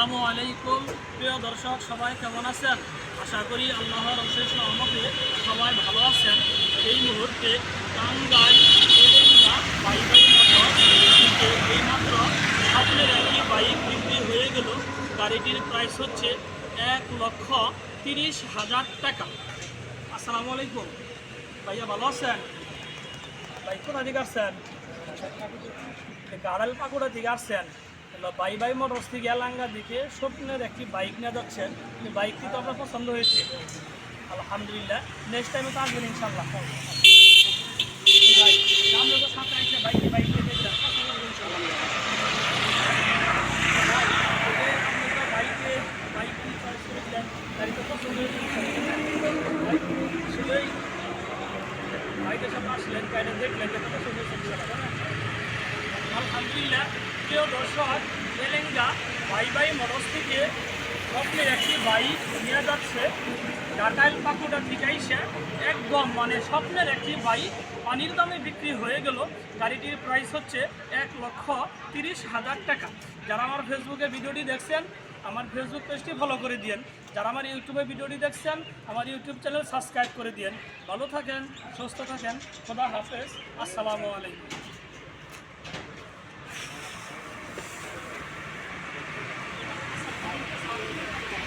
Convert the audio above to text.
আসসালামু আলাইকুম। প্রিয় দর্শক, সবাই কেমন আছেন? আশা করি আল্লাহর অশেষ রহমতে সবাই ভালো আছেন। এই মুহূর্তে বাইকের মতো এইমাত্র স্বপ্নের একটি বাইক বিক্রি হয়ে গেল। গাড়িটির প্রাইস হচ্ছে এক লক্ষ তিরিশ হাজার টাকা। আসসালামু আলাইকুম। ভাইয়া ভালো আছেন? ভাই কোথা থেকে আসছেন? গাড়াল পাকুড়া থেকে আসছেন। বাই বাই মোটরস থেকে এলাঙ্গা দিকে স্বপ্নের একটি বাইক নিয়ে যাচ্ছেন বাইকটি তো আপনার পছন্দ হয়েছে আলহামদুলিল্লাহ নেক্সট টাইমে তো আসবেন ইনশাল্লাহ হয়েছে বাইকের দেখলেন? আলহামদুলিল্লাহ প্রিয় দর্শক, তেলেঙ্গা, বাই বাই মোটরস থেকে স্বপ্নের একটি বাইক নিয়ে যাচ্ছে। টাটাইল পাকুড়া থেকে এসে একদম মানে স্বপ্নের একটি বাইক পানির দামে বিক্রি হয়ে গেল। গাড়িটির প্রাইস হচ্ছে এক লক্ষ তিরিশ হাজার টাকা। যারা আমার ফেসবুকে ভিডিওটি দেখছেন, আমার ফেসবুক পেজটি ফলো করে দিন যারা আমার ইউটিউবে ভিডিওটি দেখছেন, আমার ইউটিউব চ্যানেল সাবস্ক্রাইব করে দিন ভালো থাকেন, সুস্থ থাকেন। খোদা হাফেজ। আসসালামু আলাইকুম।